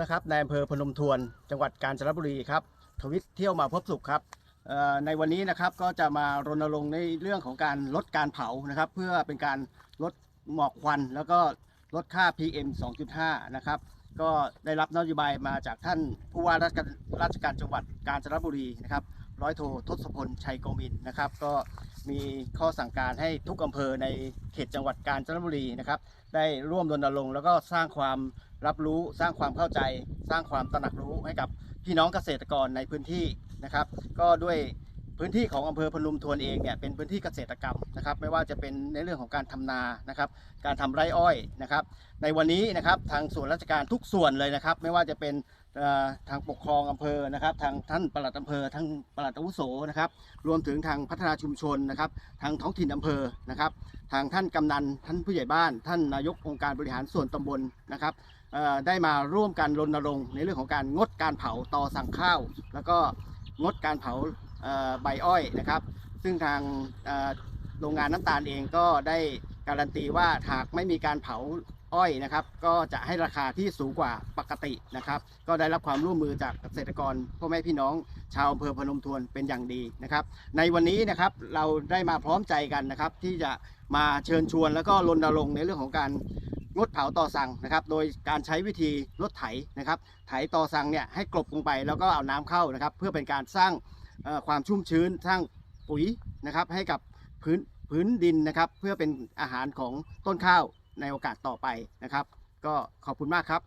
นะครับในอำเภอพนมทวนจังหวัดกาญจนบุรีครับทวิตเที่ยวมาพบสุขครับในวันนี้นะครับก็จะมารณรงค์ในเรื่องของการลดการเผานะครับ เพื่อเป็นการลดหมอกควัน แล้วก็ลดค่า PM 2.5 นะครับ ก็ได้รับนโยบายมาจากท่านผู้ว่าราชการราชการจังหวัดกาญจนบุรีนะครับ ร้อยโททศพลชัยโกมินนะครับ ก็มีข้อสั่งการให้ทุกอำเภอในเขตจังหวัดกาญจนบุรีนะครับ ได้ร่วมรณรงค์แล้วก็สร้างความรับรู้สร้างความเข้าใจ สร้างความตระหนักรู้ให้กับพี่น้องเกษตรกรในพื้นที่นะครับ ก็ด้วย พื้นที่ของอำเภอพนมทวนเองเนี่ยเป็นพื้นที่เกษตรกรรมนะครับ ไม่ว่าจะเป็นในเรื่องของการทำนานะครับ การทำไร่อ้อยนะครับ ในวันนี้นะครับทางส่วนราชการทุกส่วนเลยนะครับ ไม่ว่าจะเป็นทางปกครองอำเภอนะครับทางท่านปลัดอำเภอทางปลัดอาวุโสนะครับ รวมถึงทางพัฒนาชุมชนนะครับ ทางท้องถิ่นอำเภอนะครับ ทางท่านกำนันท่านผู้ใหญ่บ้าน ท่านนายกองค์การบริหารส่วนตำบลนะครับได้มาร่วมกันรณรงค์ในเรื่องของการงดการเผาตอสั่งข้าว แล้วก็งดการเผา ใบอ้อยนะครับ ซึ่งทางโรงงานน้ำตาลเองก็ได้การันตีว่าหากไม่มีการเผาอ้อยนะครับ ก็จะให้ราคาที่สูงกว่าปกตินะครับ ก็ได้รับความร่วมมือจากเกษตรกรพ่อแม่พี่น้องชาวอำเภอพนมทวนเป็นอย่างดีนะครับ ในวันนี้นะครับเราได้มาพร้อมใจกันนะครับ ที่จะมาเชิญชวนแล้วก็รณรงค์ในเรื่องของการงดเผาต่อสั่งนะครับ โดยการใช้วิธีรถไถนะครับ ไถต่อสั่งเนี่ยให้กลบลงไปแล้วก็เอาน้ำเข้านะครับ เพื่อเป็นการสร้าง ความชุ่มชื้นสร้างปุ๋ยนะครับให้กับพื้นพื้นดินนะครับ เพื่อเป็นอาหารของต้นข้าวในโอกาสต่อไปนะครับ ก็ขอบคุณมากครับ